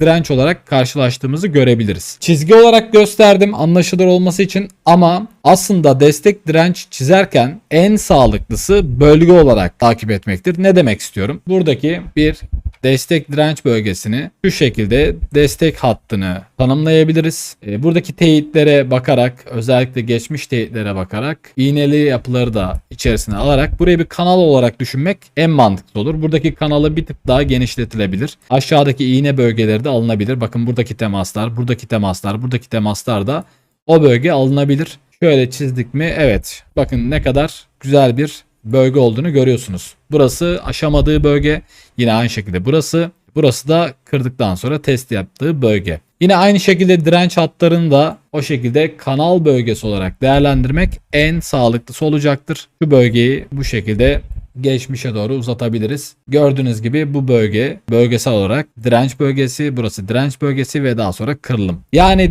direnç olarak karşılaştığımızı görebiliriz. Çizgi olarak gösterdim anlaşılır olması için ama aslında destek direnç çizerken en sağlıklısı bölge olarak takip etmektir. Ne demek istiyorum? Buradaki bir destek direnç bölgesini şu şekilde destek hattını tanımlayabiliriz. E, buradaki teyitlere bakarak özellikle geçmiş teyitlere bakarak iğneli yapıları da içerisine alarak burayı bir kanal olarak düşünmek en mantıklı olur. Buradaki kanalı bir tık daha genişletilebilir. Aşağıdaki iğne bölgeleri de alınabilir. Bakın buradaki temaslar, buradaki temaslar, buradaki temaslar da o bölge alınabilir. Şöyle çizdik mi? Evet. Bakın ne kadar güzel bir bölge olduğunu görüyorsunuz. Burası aşamadığı bölge. Yine aynı şekilde burası. Burası da kırdıktan sonra test yaptığı bölge. Yine aynı şekilde direnç hatlarını da o şekilde kanal bölgesi olarak değerlendirmek en sağlıklısı olacaktır. Şu bölgeyi bu şekilde geçmişe doğru uzatabiliriz. Gördüğünüz gibi bu bölge bölgesel olarak direnç bölgesi, burası direnç bölgesi ve daha sonra kırılım. Yani